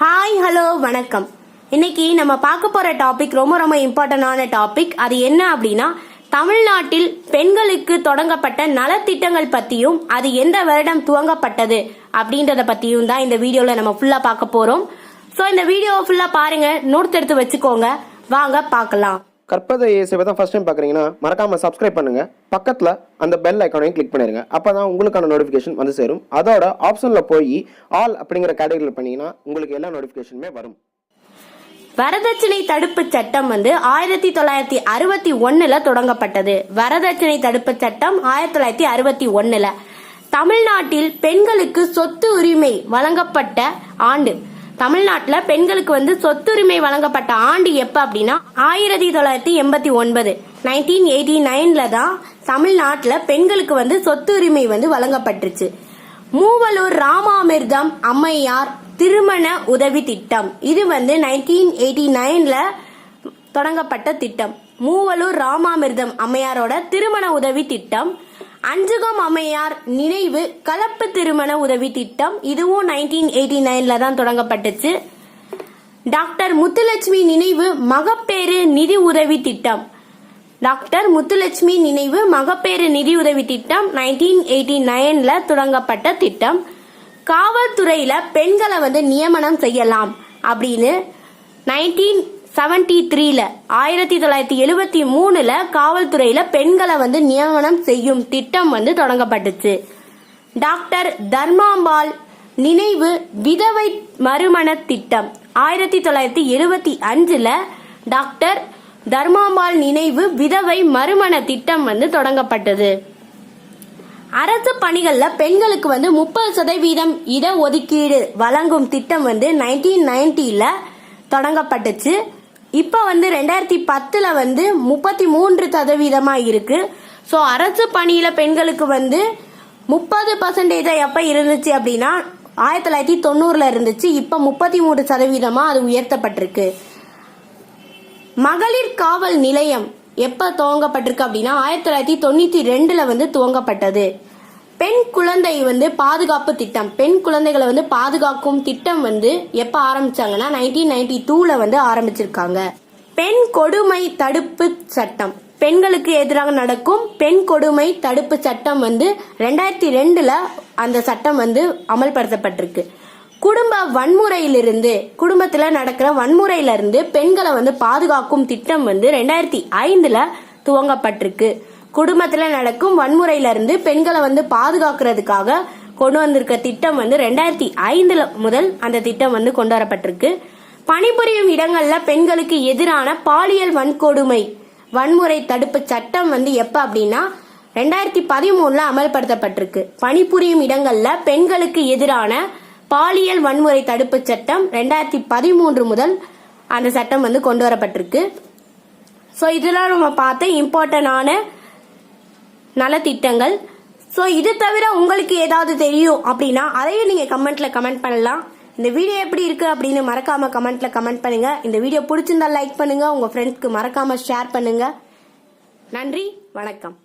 Hi hello வணக்கம். இன்னைக்கு நம்ம பார்க்க போற டாபிக் ரொம்ப ரொம்ப இம்பார்ட்டன்டான டாபிக் அது என்ன அப்படின்னா தமிழ்நாட்டில் பெண்களுக்கு தொடங்கப்பட்ட நலத்திட்டங்கள் பத்தியும் அது எந்த வருடம் துவங்கப்பட்டது அப்படின்றத பத்தியும் தான் இந்த வீடியோல நம்ம ஃபுல்லா பார்க்க போறோம். ஸோ இந்த வீடியோவை ஃபுல்லா பாருங்க நோட்ஸ் எடுத்து வச்சுக்கோங்க. வாங்க பார்க்கலாம். கற்பதை இயேசுவை தான் ஃபர்ஸ்ட் டைம் பார்க்குறீங்கன்னா மறக்காமல் சப்ஸ்கிரைப் பண்ணுங்கள் பக்கத்தில் அந்த பெல் ஐக்கானையும் கிளிக் பண்ணிருங்க. அப்போ தான் உங்களுக்கான நோட்டிஃபிகேஷன் வந்து சேரும். அதோட ஆப்ஷனில் போய் ஆல் அப்படிங்கிற கேட்டகரியில் பண்ணிங்கன்னா உங்களுக்கு எல்லா நோட்டிஃபிகேஷனுமே வரும். வரதட்சணை தடுப்பு சட்டம் வந்து ஆயிரத்தி தொள்ளாயிரத்தி அறுபத்தி ஒன்னுல தொடங்கப்பட்டது. வரதட்சணை தடுப்பு சட்டம் ஆயிரத்தி தொள்ளாயிரத்தி அறுபத்தி ஒன்னுல தமிழ்நாட்டில் பெண்களுக்கு சொத்து உரிமை வழங்கப்பட்ட ஆண்டு. தமிழ்நாட்டில் பெண்களுக்கு வந்து சொத்துரிமை வழங்கப்பட்ட ஆண்டு எப்ப அப்படின்னா ஆயிரத்தி தொள்ளாயிரத்தி எண்பத்தி ஒன்பது. நைன்டீன் எயிட்டி நைன்ல தான் தமிழ்நாட்டில் பெண்களுக்கு வந்து சொத்துரிமை வந்து வழங்கப்பட்டுருச்சு மூவலூர் ராமாமிர்தம் அம்மையார் திருமண உதவி திட்டம். இது வந்து நைன்டீன் எயிட்டி நைன்ல தொடங்கப்பட்ட திட்டம். மூவலூர் ராமாமிர்தம் அம்மையாரோட திருமண உதவி திட்டம். அஞ்சுகம் அம்மையார் நினைவு கலப்பு திருமண உதவி திட்டம். இதுவும் நைன்டீன் எயிட்டி நைன்ல தான் தொடங்கப்பட்டுச்சு. டாக்டர் முத்துலட்சுமி நினைவு மகப்பேறு நிதி உதவி திட்டம். டாக்டர் முத்துலட்சுமி நினைவு மகப்பேறு நிதி உதவி திட்டம் நைன்டீன் எயிட்டி நைன்ல தொடங்கப்பட்ட திட்டம். காவல்துறையில பெண்களை வந்து நியமனம் செய்யலாம் அப்படின்னு நைன்டீன் செவன்டி த்ரீல ஆயிரத்தி தொள்ளாயிரத்தி எழுபத்தி மூணுல காவல்துறையில பெண்களை வந்து நியமனம் செய்யும் திட்டம் வந்து தொடங்கப்பட்டுச்சு. டாக்டர் தர்மாம்பாள் நினைவு விதவை மறுமண திட்டம். ஆயிரத்தி தொள்ளாயிரத்தி எழுபத்தி அஞ்சுல டாக்டர் தர்மாம்பாள் நினைவு விதவை மறுமண திட்டம் வந்து தொடங்கப்பட்டது. அரசு பணிகளில் பெண்களுக்கு வந்து முப்பது சதவீதம் இட ஒதுக்கீடு வழங்கும் திட்டம் வந்து நைன்டீன் நைன்டியில் தொடங்கப்பட்டுச்சு. இப்போ வந்து ரெண்டாயிரத்தி பத்தில் வந்து முப்பத்தி மூன்று சதவீதமாக இருக்குது ஸோ அரசு பணியில் பெண்களுக்கு வந்து முப்பது பர்சன்டேஜாக எப்போ இருந்துச்சு அப்படின்னா ஆயிரத்தி தொள்ளாயிரத்தி தொண்ணூறில் இருந்துச்சு. இப்போ முப்பத்தி மூன்று சதவீதமாக அது உயர்த்தப்பட்டிருக்கு. மகளிர் காவல் நிலையம் எப்போ துவங்கப்பட்டிருக்கு அப்படின்னா ஆயிரத்தி தொள்ளாயிரத்தி தொண்ணூற்றி ரெண்டில் வந்து துவங்கப்பட்டது. பெண் குழந்தை வந்து பாதுகாப்பு திட்டம் பெண் குழந்தைகளை வந்து பாதுகாக்கும் திட்டம் வந்து எப்ப ஆரம்பிச்சாங்கன்னா நைன்டீன் நைன்டி டூல வந்து ஆரம்பிச்சிருக்காங்க. பெண் கொடுமை தடுப்பு சட்டம். பெண்களுக்கு எதிராக நடக்கும் பெண் கொடுமை தடுப்பு சட்டம் வந்து ரெண்டாயிரத்தி ரெண்டுல அந்த சட்டம் வந்து அமல்படுத்தப்பட்டிருக்கு. குடும்ப வன்முறையிலிருந்து குடும்பத்துல நடக்கிற வன்முறையிலிருந்து பெண்களை வந்து பாதுகாக்கும் திட்டம் வந்து ரெண்டாயிரத்தி ஐந்துல துவங்கப்பட்டிருக்கு. குடும்பத்துல நடக்கும் வன்முறையில இருந்து பெண்களை வந்து பாதுகாக்கிறதுக்காக கொண்டு வந்திருக்க திட்டம் வந்து ரெண்டாயிரத்தி ஐந்துல முதல் அந்த திட்டம் வந்து கொண்டு வரப்பட்டிருக்கு. பணிபுரியும் இடங்கள்ல பெண்களுக்கு எதிரான பாலியல் வன்கொடுமை வன்முறை தடுப்பு சட்டம் வந்து எப்ப அப்படின்னா ரெண்டாயிரத்தி பதிமூணுல அமல்படுத்தப்பட்டிருக்கு. பணிபுரியும் இடங்கள்ல பெண்களுக்கு எதிரான பாலியல் வன்முறை தடுப்பு சட்டம் ரெண்டாயிரத்தி பதிமூன்று முதல் அந்த சட்டம் வந்து கொண்டு வரப்பட்டிருக்கு. ஸோ இதெல்லாம் நம்ம பார்த்த இம்பார்ட்டன்டான நலத்திட்டங்கள். ஸோ இது தவிர உங்களுக்கு ஏதாவது தெரியும் அப்படின்னா அதையும் நீங்கள் கமெண்ட்ல கமெண்ட் பண்ணலாம். இந்த வீடியோ எப்படி இருக்கு அப்படின்னு மறக்காம கமெண்ட்ல கமெண்ட் பண்ணுங்க. இந்த வீடியோ பிடிச்சிருந்தா லைக் பண்ணுங்க. உங்க ஃப்ரெண்ட்ஸ்க்கு மறக்காம ஷேர் பண்ணுங்க. நன்றி வணக்கம்.